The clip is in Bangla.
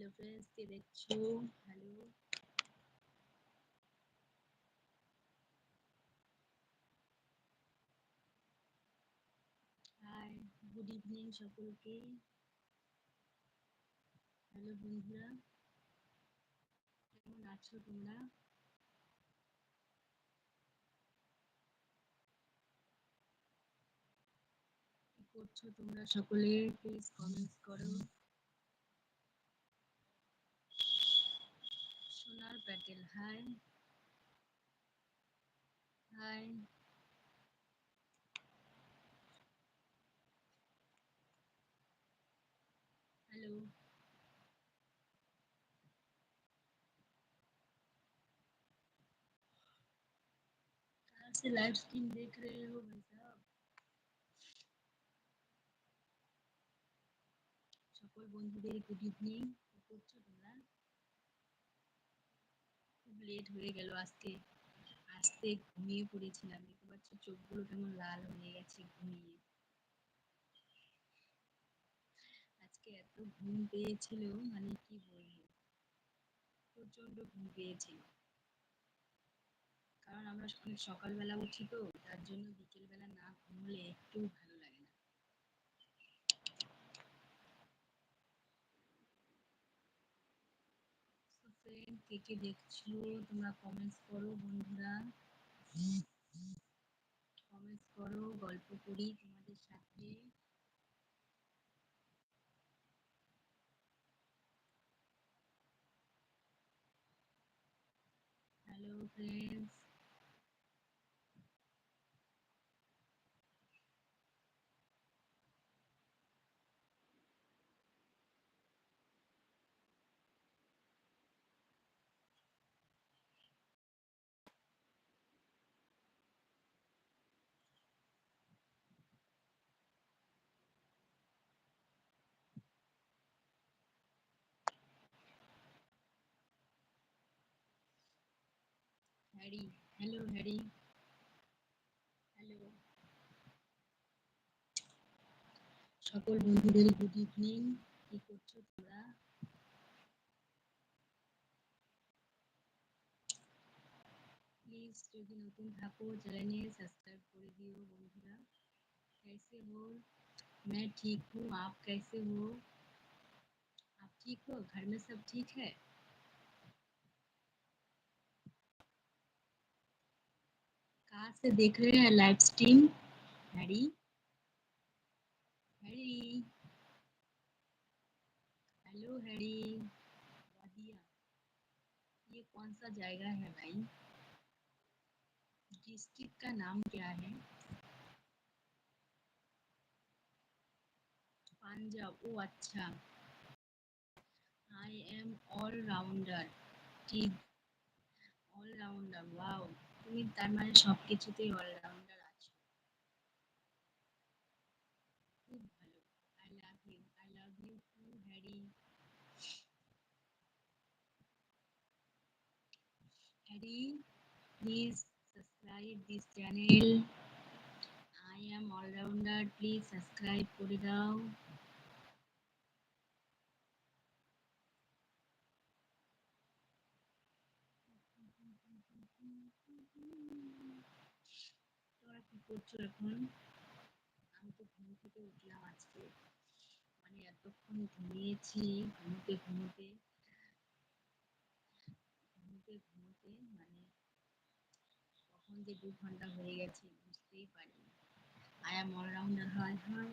হ্যালো ফ্রেন্ডস কে দেখছ? হ্যালো। হাই গুড ইভিনিং সকলকে। হ্যালো বন্ধুরা, কেমন আছো তোমরা? করছ তোমরা সকলে? প্লিজ কমেন্টস করো। সোনার প্যাটেল হাই হাই हेलो कहाँ से लाइव स्ट्रीम देख रहे हो भाई साहब সকল বন্ধুদের গুড ইভিনিং কি করছো লেট হয়ে গেল আজকে আজকে ঘুমিয়ে পড়েছিলাম। দেখতে পাচ্ছ চোখগুলো কেমন লাল হয়ে গেছে ঘুমিয়ে। আজকে এত ঘুম পেয়েছিল মানে কি বলব? প্রচণ্ড ঘুম পেয়েছিল। কারণ আমরা অনেক সকালবেলা উঠি তো, তার জন্য বিকেলবেলা না ঘুমলে একটু ভালো কে কে দেখছ, তোমরা কমেন্টস করো বন্ধুরা। কমেন্টস করো, গল্প করি তোমাদের সাথে। হ্যালো ফ্রেন্ডস हेडी हेलो हेडी हेलो सकल बंधुदे गुड इवनिंग तुम्हारा प्लीज़ जो नतून थको चैनल सब्सक्राइब कर दिव बंधुरा कैसे हो मैं ठीक हूँ। आप कैसे हो? आप ठीक हो? घर में सब ठीक है? यहाँ से देख रहे हैं live stream Hari Hari hello Hari ये कौन सा जायगा है भाई? डिस्ट्रिक्ट का नाम क्या है? पंजाब ओ अच्छा। आई एम ऑलराउंडर ठीक। ऑलराउंडर वाओ তুমি তার মানে সব কিছুতেই অলরাউন্ডার আছো। খুব ভালো। I love you I love you too Harry Harry please subscribe this channel I am allrounder please subscribe করে দাও তোমরা কি করছ এখন আমি তো ঘুম থেকে উঠলাম আজকে। মানে এতক্ষণ ঘুমিয়েছি ঘুমোতে ঘুমোতে ঘুমোতে ঘুমোতে মানে কখন যে দু ঘণ্টা হয়ে গেছে, বুঝতেই আই এম অলরাউন্ডার হয় হয়।